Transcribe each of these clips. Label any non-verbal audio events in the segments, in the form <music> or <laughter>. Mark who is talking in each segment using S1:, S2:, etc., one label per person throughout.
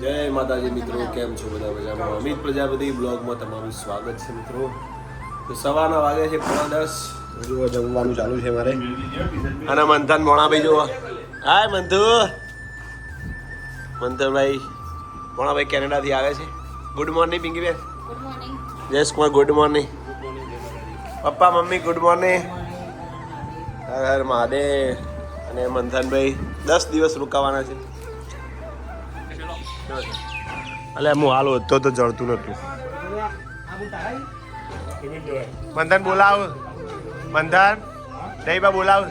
S1: જય માતાજી મિત્રો કેમ છો બધા મજામાં? અમિત પ્રજાપતિ બ્લોગમાં તમારું સ્વાગત છે મિત્રો. તો સવારના વાગે છે પોણા દસ. હજુ જમવાનું ચાલુ છે મારે. અને મંથન મોણાભાઈ જુઓ હાય મંથુ. મંથનભાઈ મોણાભાઈ કેનેડાથી આવે છે. Good morning
S2: Pinkiben. Good
S1: Jayesh Kumar good morning પપ્પા મમ્મી ગુડ મોર્નિંગ હર હર મહાદેવ. અને મંથનભાઈ દસ દિવસ રોકાવાના છે. અલે હું હાલ તો તો જળતું નતું. મંદન બોલાવ. મંદન દહીબા બોલાવ.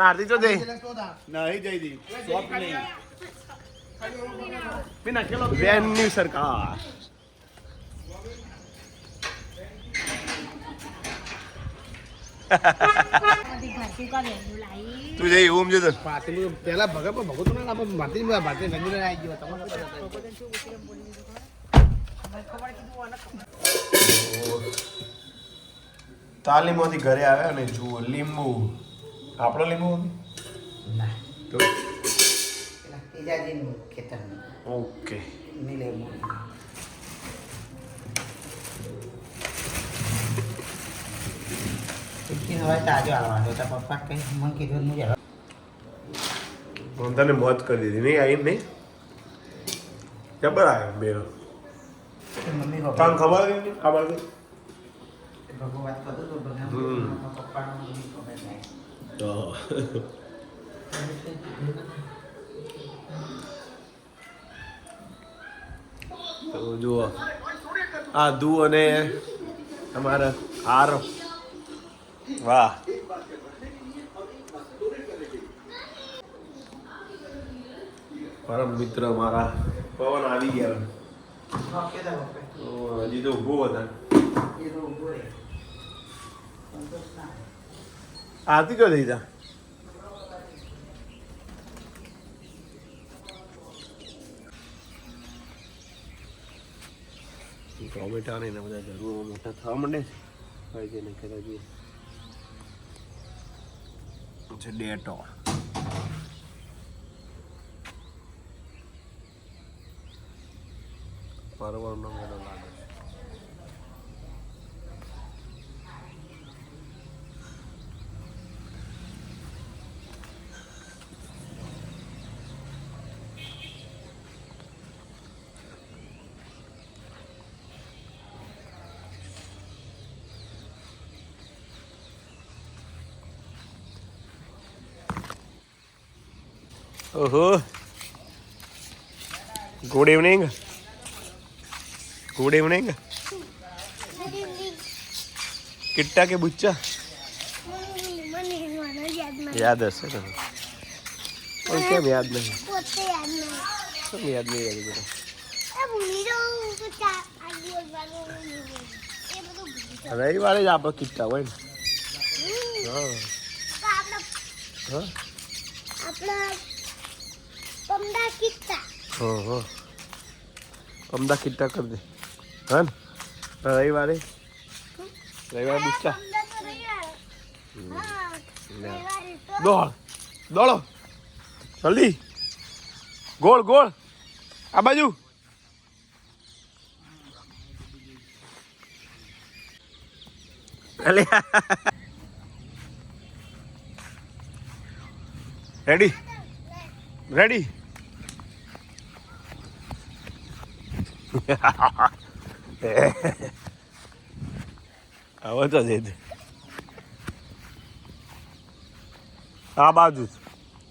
S1: આરતી તો જઈ?
S3: નહીં
S1: સરકાર
S2: બધી ભાજી કા વેલ્યુ લાવી
S1: તું જઈ ઓમ જતો
S4: પેલા ભગત ભગતો ના આપણે માતી માતી ગંજી આવી ગયો તમારે
S1: થી ઘરે આવ્યા અને જુઓ લીંબુ. આપણો લીંબુ
S4: ના.
S1: તો? ઓકે.
S4: મિલે હવે તાજો આવવાનો તો પપ્પા કઈ મને કીધું હું
S1: તને મોત કરી દીધી. નહીં આવી નહીં? જબર આવ્યો બેરો? તને ખબર
S4: કરતો તો. પપ્પાનો
S1: તો તો જુઓ આદુ અને તમારા હાર વાહ. પરમ મિત્ર મારા. પવન આવી ગયા.
S4: તો
S1: હજી તો ઊભો હતા. આરતી કયો દીધા ટોમેટા ને બધા જરૂર મોટા થવા માંડે છે. કહેતા જઈએ. છે ડેટો પરવાનો મેળો. ઓહો ગુડ ઇવનિંગ ગુડ ઇવનિંગ કિટ્ટા કે બુચ્ચા યાદ હશે ને પણ કેમ યાદ નહીં કેમ યાદ નહીં યાદ બધું રવિવારે જ આપણે કિટ્ટા હોય ને હા હા હા હા અમદા કિટ્ટા કરી દે હા ને રવિવારે રવિવારે બુચ્ચા દોડ દોડો જલ્દી ગોળ ગોળ આ બાજુ અલે રેડી રેડી <laughs> હવે તો જઈ આ બાજુ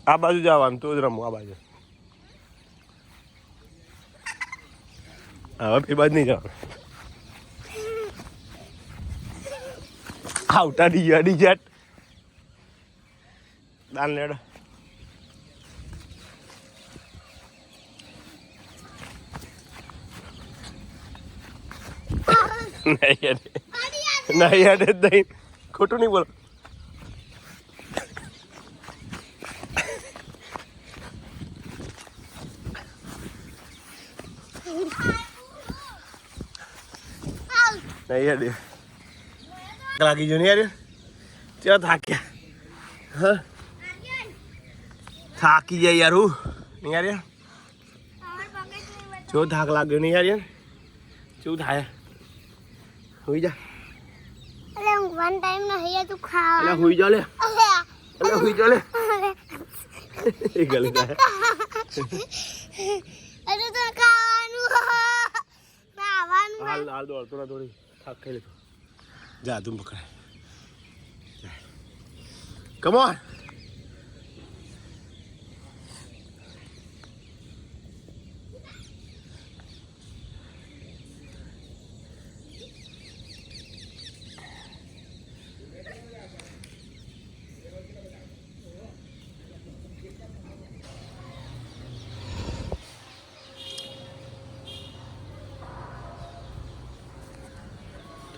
S1: આ બાજુ જવાનું તો જ રમવું આ બાજુ. હવે પે બાજુ નહીં જવાનું. આવતા ડી અડી દાન લેડો. નહીં અડે નહીં અડે નહીં ખોટું નહીં બોલો નહીં યાર લાગી જો નહીં યાર. ચો થાક્યા હા થાકી જાય યાર હું નહીં યાર જો થાક લાગ્યો નહીં યાર યાર થાય હોઈ જા
S5: અલે ઊંઘવાનો ટાઈમ નહીં તું
S1: અલે
S5: ખાવા
S1: હોઈ જા લે
S5: અલે
S1: અલે હોઈ જા લે એ ગલે થાય
S5: અરે તો ખાવાનું ખાવાનું
S1: હાલ હાલ દોડતો ના દોડી થાક ખાઈ લેતો જા તું પકડાય કમ ઓન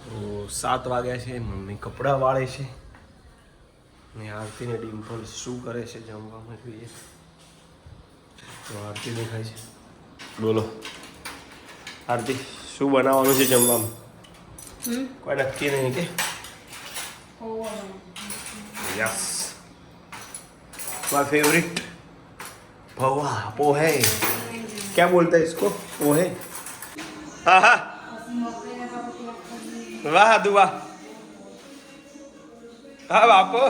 S1: તો સાત વાગ્યા છે મમ્મી કપડાં વાળે છે ને આરતી ને ડિમ્પલ શું કરે છે જમવામાં જોઈએ તો આરતી દેખાય છે બોલો આરતી શું બનાવવાનું છે જમવામાં કોઈ નક્કી નહીં કે યસ माय फेवरेट पोहा पोहे क्या बोलते हैं इसको पोहे हाँ हाँ વાહ, દુવા. હા, બાપો.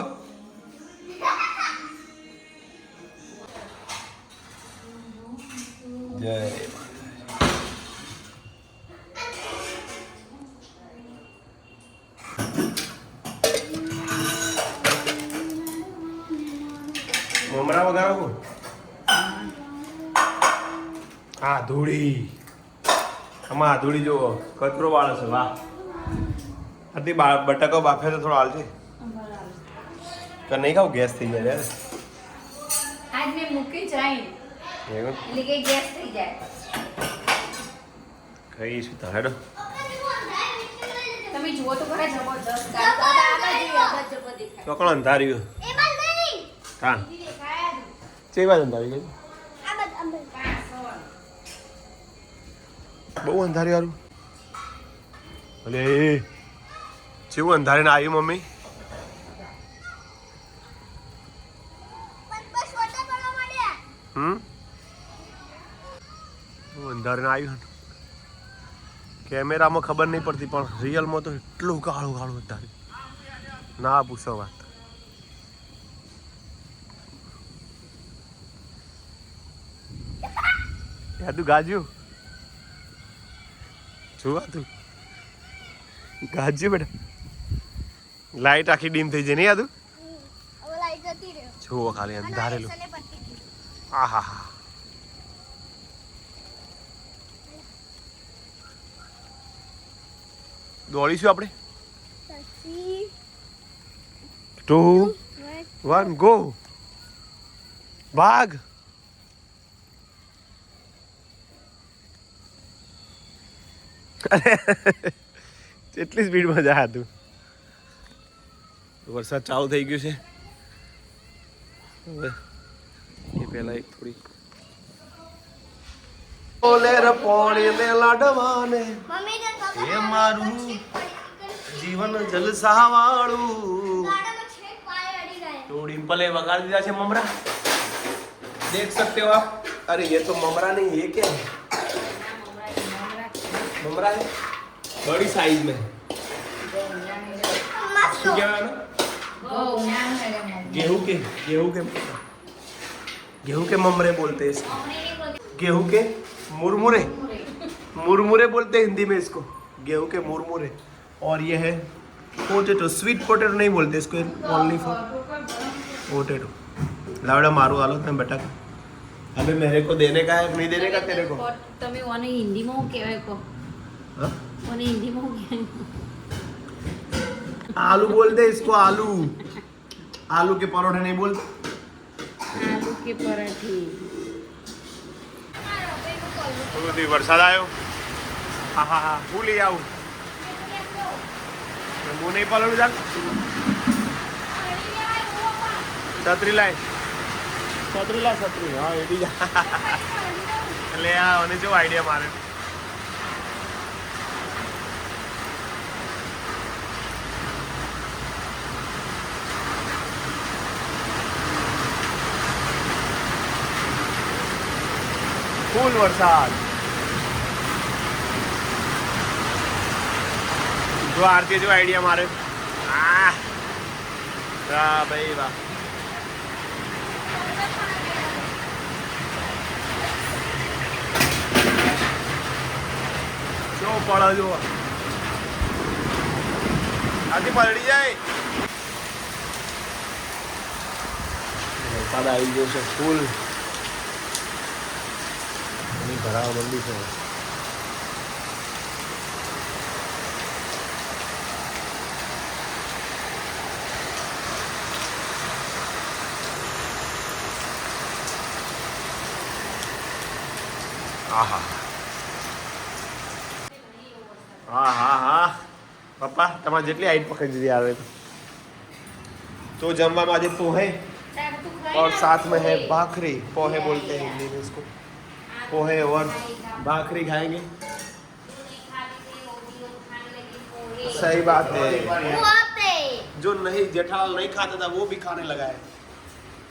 S1: જય મમરા વગાડો હા ધૂળી. આમાં ધૂળી જુઓ, કચરો વાળો છે, વાહ. અતિ બા- બટાકો બાફે તો થોડો હાલજે. તો નહીં ખાવ? ગેસ થઈ જાય યાર.
S2: આજ મેં મૂકી જાય. એટલે કે ગેસ થઈ જાય.
S1: ખાઈશું તો હેડો.
S2: તમે જુઓ તો ખરા જબરજસ્ત.
S1: ચોકડ અંધાર્યું.
S5: એ બાદ નહીં.
S1: કાન
S2: ઈ દેખાય જ.
S1: ચે બાદ અંધારી ગઈ. બહુ અંધારી વાળું અલે. જેવું અંધારીને આવ્યું મમ્મી. હમ? અંધારીને આવ્યું કેમેરામાં ખબર નહીં પડતી, પણ રિયલમાં તો એટલું કાળું કાળું અંધાર્યું ના પૂછો વાત. તું ગાજ્યું જોવા તું. ગાજ્યું બેટા. લાઈટ આખી ડીમ થઈ જાય નહીં યાદું? જુઓ ખાલી અંધારેલું આહા હા દોડીશું આપણે? ટુ વન ગો ભાગ. કેટલી <laughs> સ્પીડમાં જા તું. વરસાદ ચાલુ થઈ ગયો છે હવે એ પહેલા એક થોડી ઓલે ર પોણી ને લાડવાને
S5: મમ્મી ને ખબર
S1: એ મારું જીવન જલસા વાળું
S5: ગાડામાં છેક પાય અડી ગયા
S1: तो डिम्पल ने वगाड़ दिया છે ममरा देख सकते हो आप अरे ये तो ममरा नहीं ये क्या है ममरा है बड़ी साइज में શું કહેવાનું
S2: બહુ જ્ઞાન છે રે મમ્મી.
S1: गेहूं के गेहूं के गेहूं के ममरे बोलते हैं इसको
S2: અમને નહીં બોલતી.
S1: गेहूं के मुरमुरे मुरमुरे बोलते हैं हिंदी में इसको गेहूं के मुरमुरे और ये है पोटेटो स्वीट पोटेटो नहीं बोलते इसको ओनली फॉर पोटेटो लावड़ा मारू आलो તમે બટાકા अबे मेरे को देने का है कि नहीं देने का तेरे को
S2: તમે ઓને હિન્દીમાં હું કહેવાય કહો
S1: हाँ?
S2: ઓને હિન્દીમાં હું કહેવાય
S1: आलू बोलते हैं इसको आलू आलू के परोठे नहीं बोलते
S2: આલુ કે પરાઠી
S1: વરસાદ આવ્યો હા હા હા હું લઈ આવું હું નહીં પલડું ચાલ છત્રી લાય છત્રી લાય છત્રી હા એડી જા <laughs> એટલે આ મને જો આઈડિયા મારે ફૂલ વરસાદ જો આરતી જો આઈડિયા મારે. વાહ ભાઈ વાહ. શું પડે જો આથી પલડી જાય. આવી ગયો છે, ફૂલ. પાણી ભરાવા માંડી છે આહા હા હા હા પપ્પા તમારે જેટલી હાઈટ પકડી દીધી આવે તો તો જમવામાં આજે પોહે और साथ में है भाखरी पोहे बोलते हैं हिंदी में इसको पोहे और भाखरी खाएँगे। सही बात है। जो नहीं जेठाल नहीं खाता था वो भी खाने लगा है।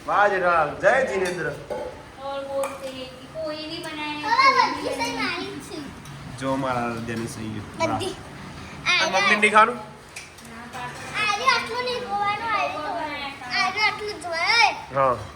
S1: वाह जेठाल जय जिनेन्द्र। जो हमारा देने सही है मम्मी नहीं
S5: खा लू?
S1: हाँ।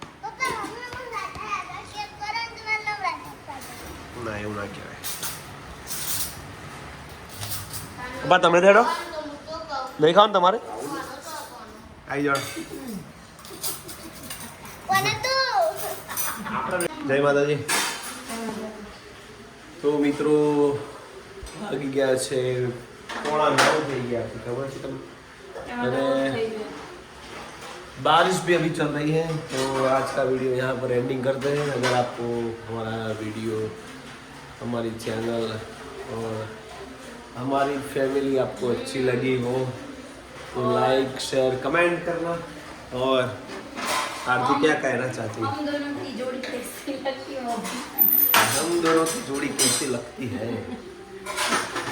S5: ના
S1: એવું ના કહેવાય બા તમે દેડો
S5: તો હું તો કહું
S1: નહીં ખાવ ને તમારે આવી જાઓ
S5: કોને તું
S1: જય માતાજી તો મિત્રો વાગી ગયા છે પોણા નવ થઈ ગયા છે ખબર છે તમને
S2: એમાં તો
S1: अरे।
S2: થઈ ગયું.
S1: बारिश भी अभी चल रही है तो आज का वीडियो यहाँ पर एंडिंग करते हैं अगर आपको हमारा वीडियो हमारी चैनल और हमारी फैमिली आपको अच्छी लगी हो तो लाइक शेयर कमेंट करना। और आरती क्या कहना चाहती है?
S2: हम दोनों की जोड़ी कैसी लगती होगी?
S1: हम दोनों की जोड़ी कैसी लगती है?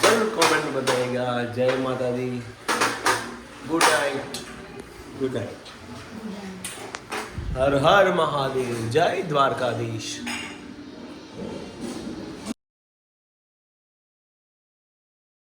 S1: ज़रूर कमेंट में बताइएगा। जय माता दी good night good night Har Har Mahadev. जय द्वारकाधीश।